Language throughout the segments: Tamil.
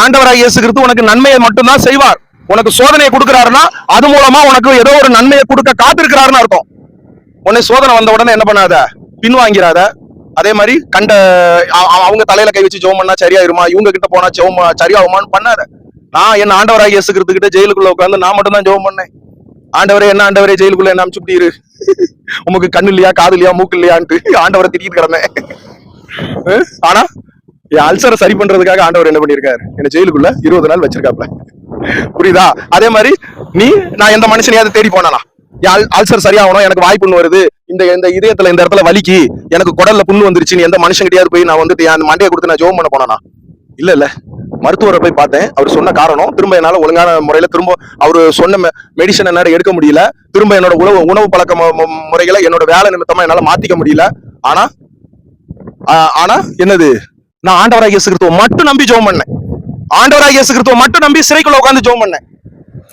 ஆண்டவராக இயேசு கிறிஸ்து உனக்கு நன்மையை மட்டும்தான் செய்வார். உனக்கு சோதனையை கொடுக்கிறாருன்னா அது மூலமா உனக்கு ஏதோ ஒரு நன்மையை கொடுக்க காத்திருக்கிறாருன்னு அர்த்தம். உன்னை சோதனை வந்த உடனே என்ன பண்ணாத? பின்வாங்கிறாத. அதே மாதிரி கண்ட அவங்க தலையில கை வச்சு ஜெபம் பண்ணா சரியாயிருமா? இவங்க கிட்ட போனா ஜெபம் சரியாகுமான்னு பண்ணாத. நான் என்ன ஆண்டவராக இயேசு கிறிஸ்து கிட்ட ஜெயிலுக்குள்ள உட்காந்து நான் மட்டும் தான் ஜெபம் பண்ணேன். ஆண்டவரே என்ன ஆண்டவரே ஜெயிலுக்குள்ள என்ன அனுப்பிச்சுட்டீரு உமக்கு கண்ணு இல்லையா காது இல்லையா மூக்கு இல்லையான்ட்டு ஆண்டவரை திட்டிட்டு கிடந்தேன். ஆனா என் அல்சரை சரி பண்றதுக்காக ஆண்டவர் என்ன பண்ணிருக்காரு என்ன ஜெயிலுக்குள்ள இருபது நாள் வச்சிருக்காப்ல புரியுதா? அதே மாதிரி நீ நான் எந்த மனுஷனையாவது தேடி போனானா? என் அல்சர் சரியாகணும் எனக்கு வாய்ப்புன்னு வருது. இந்த இந்த இதயத்துல இந்த இடத்துல வலிக்கு. எனக்கு குடல்ல புண்ணு வந்துருச்சு. நீ எந்த மனுஷன் கிட்டயாவது போய் நான் வந்துட்டு அந்த மண்டையை கொடுத்து நான் ஜோம் பண்ண போனானா? இல்ல இல்ல. மருத்துவரை போய் பார்த்தேன். அவர் சொன்ன காரணம் திரும்ப என்னால ஒழுங்கான முறையில திரும்ப அவர் சொன்ன மெடிசன் என்னால எடுக்க முடியல. திரும்ப என்னோட உணவு உணவு பழக்க முறைகளை என்னோட வேலை நிமித்தமா என்னால மாத்திக்க முடியல. ஆனா ஆனா என்னது? நான் ஆண்டவராக இயேசு கிறிஸ்துவ மட்டும் நம்பி ஜோம் பண்ணேன். ஆண்டவராக இயேசு கிறிஸ்துவ மட்டும் நம்பி சிறைக்குள்ள உட்காந்து ஜோம் பண்ணேன்.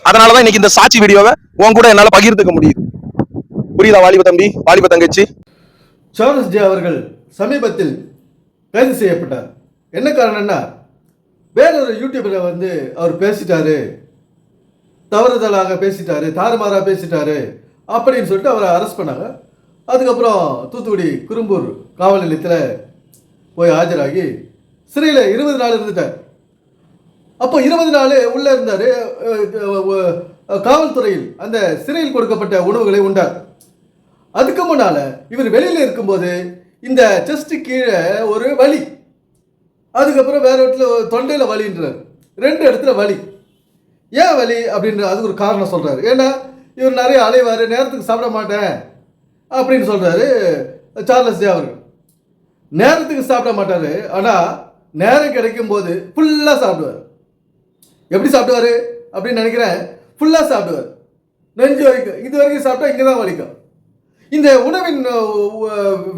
அதனாலதான் இன்னைக்கு இந்த சாட்சி வீடியோவை உன் கூட என்னால பகிர்ந்துக்க முடியுது. புரியுதா வாலிப தம்பி? வாலிப தங்கச்சி? சார்லஸ் ஜே அவர்கள் சமீபத்தில் கைது செய்யப்பட்டார். என்ன காரணம்னா வேறொரு யூடியூபில் வந்து அவர் பேசிட்டாரு. தவறுதலாக பேசிட்டாரு தாறுமாறா பேசிட்டாரு அப்படின்னு சொல்லிட்டு அவரை அரெஸ்ட் பண்ணாங்க. அதுக்கப்புறம் தூத்துக்குடி குறும்பூர் காவல் நிலையத்தில் போய் ஆஜராகி சிறையில் இருபது நாள் இருந்துட்டார். அப்போ இருபது நாள் உள்ளே இருந்தார் காவல்துறையில் அந்த சிறையில் கொடுக்கப்பட்ட உணவுகளை உண்டார். அதுக்கு முன்னால் இவர் வெளியில் இருக்கும்போது இந்த செஸ்ட் கீழே ஒரு வலி. அதுக்கப்புறம் வேற இடத்துல தொண்டையில் வலின்றார். ரெண்டு இடத்துல வலி. ஏன் வலி அப்படின்ற அது ஒரு காரணம் சொல்கிறார் ஏன்னா இவர் நிறைய அலைவார் நேரத்துக்கு சாப்பிட மாட்டேன் அப்படின்னு சொல்கிறாரு சார்லஸ் ஜே அவர்கள். நேரத்துக்கு சாப்பிட மாட்டாரு. ஆனா நேரம் கிடைக்கும் போது ஃபுல்லா சாப்பிடுவார். எப்படி சாப்பிடுவாரு? அப்படின்னு நினைக்கிறேன் ஃபுல்லாக சாப்பிடுவார். நெஞ்சு வலிக்கும். இது வரைக்கும் சாப்பிட்டா இங்கே தான் வலிக்கும். இந்த உணவின்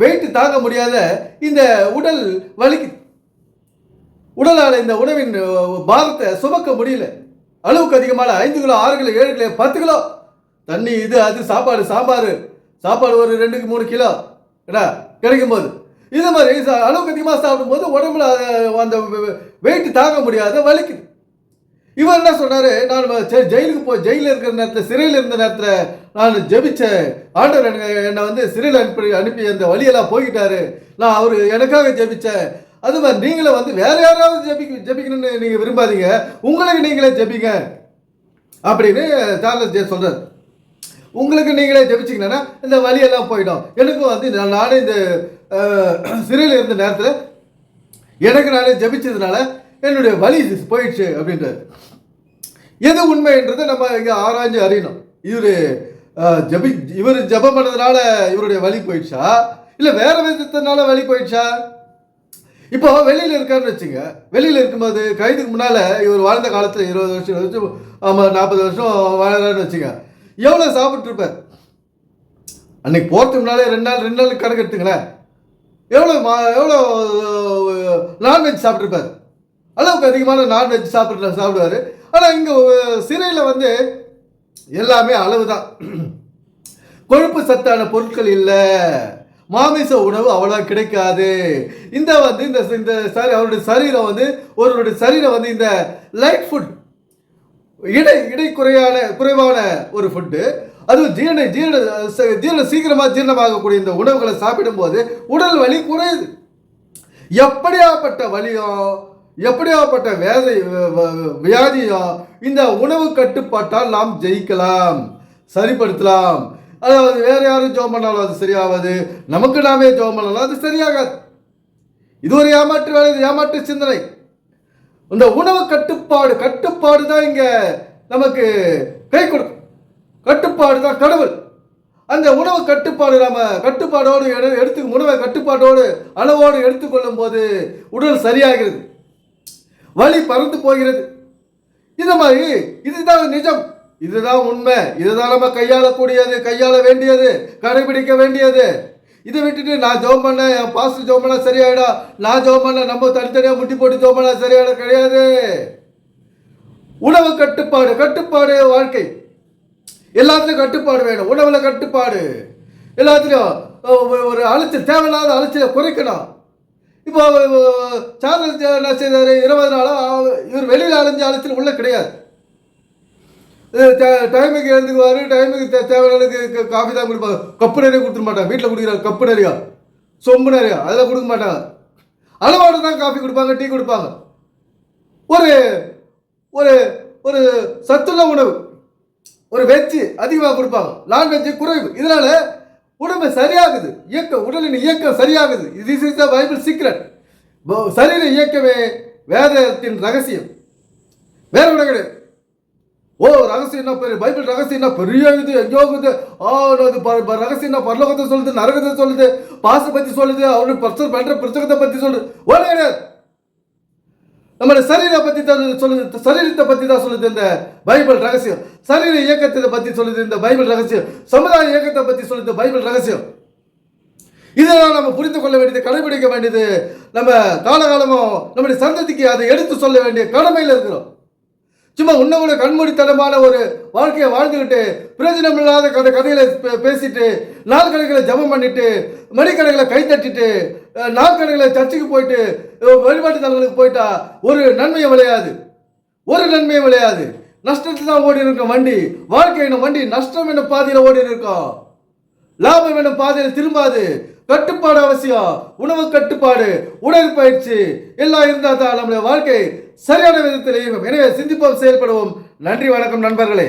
வெயிட் தாங்க முடியாத இந்த உடல் வலிக்கு. உடலால் இந்த உணவின் பாரத்தை சுமக்க முடியல. அளவுக்கு அதிகமான ஐந்து கிலோ ஆறு கிலோ ஏழு கிலோ பத்து கிலோ. தண்ணி இது அது சாப்பாடு சாம்பார். சாப்பாடு ஒரு ரெண்டுக்கு மூணு கிலோ. என்ன கிடைக்கும் போது இது மாதிரி அளவுக்கு அதிகமாக சாப்பிடும்போது உடம்புல அந்த வெயிட் தாங்க முடியாத வலிக்குது. இவர் என்ன சொன்னார்? நான் ஜெயிலுக்கு போய் ஜெயிலில் இருக்கிற நேரத்தில் சிறையில் இருந்த நேரத்தில் நான் ஜெபிச்ச ஆண்டவர் எனக்கு என்னை வந்து சிறையில் அனுப்பி அனுப்பி அந்த வழியெல்லாம் போய்கிட்டாரு நான் அவர் எனக்காக ஜெபித்தேன் அது மாதிரி நீங்களே வந்து வேற யாராவது ஜெபிக்க ஜெபிக்கணும்னு நீங்கள் விரும்பாதீங்க. உங்களுக்கு நீங்களே ஜெபிங்க அப்படின்னு சார்லஸ் ஜே சொல்கிறார் உங்களுக்கு நீங்களே ஜெபிச்சிங்கன்னா இந்த வழியெல்லாம் போயிடும். எனக்கும் வந்து நான் நானே இந்த சிறையில் இருந்த நேரத்தில் எனக்கு நானே ஜெபிச்சதுனால என்னுடைய வலி போயிடுச்சு அப்படின்றது எது உண்மைன்றதை நம்ம இங்கே ஆராய்ஞ்சு அறியணும். இவர் ஜபி இவர் ஜெபம் பண்ணதுனால இவருடைய வலி போயிடுச்சா? இல்லை வேற விதத்தினால வலி போயிடுச்சா? இப்போ வெளியில் இருக்காருன்னு வச்சுங்க. வெளியில் இருக்கும்போது கைதுக்கு முன்னால் இவர் வாழ்ந்த காலத்தில் இருபது வருஷம் வருஷம் ஆமாம் நாற்பது வருஷம் வாழறாருன்னு வச்சுங்க. எவ்வளோ சாப்பிட்ருப்பார் அன்னைக்கு போகிறதுக்கு முன்னாலே ரெண்டு நாள் ரெண்டு நாள் கணக்கு எடுத்துங்களேன். எவ்வளோ மா எவ்வளோ நான்வெஜ் சாப்பிட்ருப்பார் அளவுக்கு அதிகமான நான்வெஜ் சாப்பிட்ற சாப்பிடுவார். ஆனால் இங்கே சிறையில் வந்து எல்லாமே அளவு தான் கொழுப்பு சத்தான பொருட்கள் இல்லை. மாமிச உணவு அவ்வளோ கிடைக்காது. இந்த வந்து இந்த இந்த சரி அவருடைய சரீரம் வந்து ஒருவருடைய சரீரம் வந்து இந்த லைட் ஃபுட் இடை இடை குறையான குறைவான ஒரு ஃபுட்டு அதுவும் ஜீரண ஜீரண ஜீரண சீக்கிரமாக ஜீரணமாகக்கூடிய இந்த உணவுகளை சாப்பிடும்போது உடல் வலி குறையுது. எப்படியாப்பட்ட வலியோ எப்படியாப்பட்ட வேதை வ- வியாதியோ இந்த உணவு கட்டுப்பாட்டால் நாம் ஜெயிக்கலாம் சரிப்படுத்தலாம். அதாவது வேற யாரும் ஜோம் பண்ணாலும் அது சரியாகாது. நமக்கு நாமே ஜோம் பண்ணாலும் அது சரியாகாது. இது ஒரு ஏமாற்று வேலை இது ஏமாற்று சிந்தனை. இந்த உணவு கட்டுப்பாடு கட்டுப்பாடு தான் இங்கே நமக்கு கை கொடுக்கும். கட்டுப்பாடு தான் கடவுள். அந்த உணவு கட்டுப்பாடு நம்ம கட்டுப்பாடோடு எடு- எடுத்து உணவை கட்டுப்பாட்டோடு அளவோடு எடுத்துக்கொள்ளும் போது உடல் சரியாகிறது. வலி பறந்து போகிறது. இந்த மாதிரி இதுதான் நிஜம். இதுதான் உண்மை. இதுதான் நம்ம கையாளக்கூடியது கையாள வேண்டியது கடைபிடிக்க வேண்டியது. இதை விட்டுட்டு நான் ஜோம் பண்ணேன் என் பாஸ்டர் ஜோம் பண்ணால் சரியாயிடா. நான் ஜோம் பண்ணேன் நம்ம தனித்தனியாக முட்டி போட்டு ஜோம் பண்ணால் சரியாயிட கிடையாது. உணவு கட்டுப்பாடு கட்டுப்பாடு வாழ்க்கை. எல்லாத்துலேயும் கட்டுப்பாடு வேணும். உணவில் கட்டுப்பாடு. எல்லாத்துலேயும் ஒரு- அலைச்சல் தேவையில்லாத அலைச்சலை குறைக்கணும். இப்போ சார்லஸ் என்ன செய்தார்? இருபது நாளாக இவர் வெளியில் அலைஞ்ச அலைச்சல் உள்ளே கிடையாது. டைமுக்கு எழுந்துக்குவார் டைமுக்கு தே- தேவையான காஃபி தான் கொடுப்பாங்க கப்பு நிறைய கொடுத்துட மாட்டாங்க வீட்டில் குடிக்கிறாங்க கப்பு நிறையா. சொம்பு நிறையா. அதெல்லாம் கொடுக்க மாட்டாங்க அளவோட தான் காஃபி கொடுப்பாங்க டீ கொடுப்பாங்க. ஒரு ஒரு ஒரு சத்துள்ள உணவு. ஒரு வெஜ்ஜு அதிகமாக கொடுப்பாங்க. நான்வெஜ்ஜு குறைவு. இதனால உடம்பு சரியாகுது. இயக்கம் உடலின் இயக்கம் சரியாகுது. This is the Bible secret சரீர இயக்கமே வேதத்தின் ரகசியம். வேற ஒன்றும் கிடையாது. ஓ ரகசியம்னா பெரிய பைபிள் ரகசியம்னா பெரிய இது? எங்கேயோ இது ஆ அது ப- ரகசியம்னா பரலோகத்தை சொல்லுது நரகத்தை சொல்லுது பாசை பற்றி சொல்லுது அவனுக்கு பிரச்சனை பண்ணுற பிரச்சகத்தை பற்றி சொல்லுது. ஒன்றும் கிடையாது. நம்மளோட சரீரை பற்றி தான் சொல்லுது சரீரத்தை பற்றி தான் சொல்லுது இந்த பைபிள் ரகசியம். சரீர இயக்கத்தை பற்றி சொல்லுது இந்த பைபிள் ரகசியம். சமுதாய இயக்கத்தை பற்றி சொல்லுது பைபிள் ரகசியம். இதெல்லாம் நம்ம புரிந்து கொள்ள வேண்டியது கடைபிடிக்க வேண்டியது. நம்ம காலகாலமும் நம்முடைய சந்ததிக்கு அதை எடுத்து சொல்ல வேண்டிய கடமையில் இருக்கிறோம். சும்மா உன்னை கூட கண்மூடித்தனமான ஒரு வாழ்க்கையை வாழ்ந்துக்கிட்டு பிரயோஜனம் இல்லாத கதை கதைகளை பேசிட்டு நாள் கணக்கில் ஜபம் பண்ணிட்டு மணிக்கணக்கில் கை தட்டிட்டு நாள் கணக்கில் சர்ச்சுக்கு போயிட்டு வழிபாட்டு தலங்களுக்கு போயிட்டா ஒரு நன்மையும் விளையாது. ஒரு நன்மையும் விளையாது. நஷ்டத்தில் தான் ஓடி இருக்கும் வண்டி வாழ்க்கை என்னும் வண்டி நஷ்டம் என்னும் பாதையில் ஓடி இருக்கும். லாபம் என்னும் பாதையில் திரும்பாது. கட்டுப்பாடு அவசியம். உணவு கட்டுப்பாடு உடற்பயிற்சி எல்லாம் இருந்தால் தான் நம்முடைய வாழ்க்கை சரியான விதத்தில் இயங்கும் எனவே சிந்திப்போம் செயல்படுவோம். நன்றி வணக்கம் நண்பர்களே.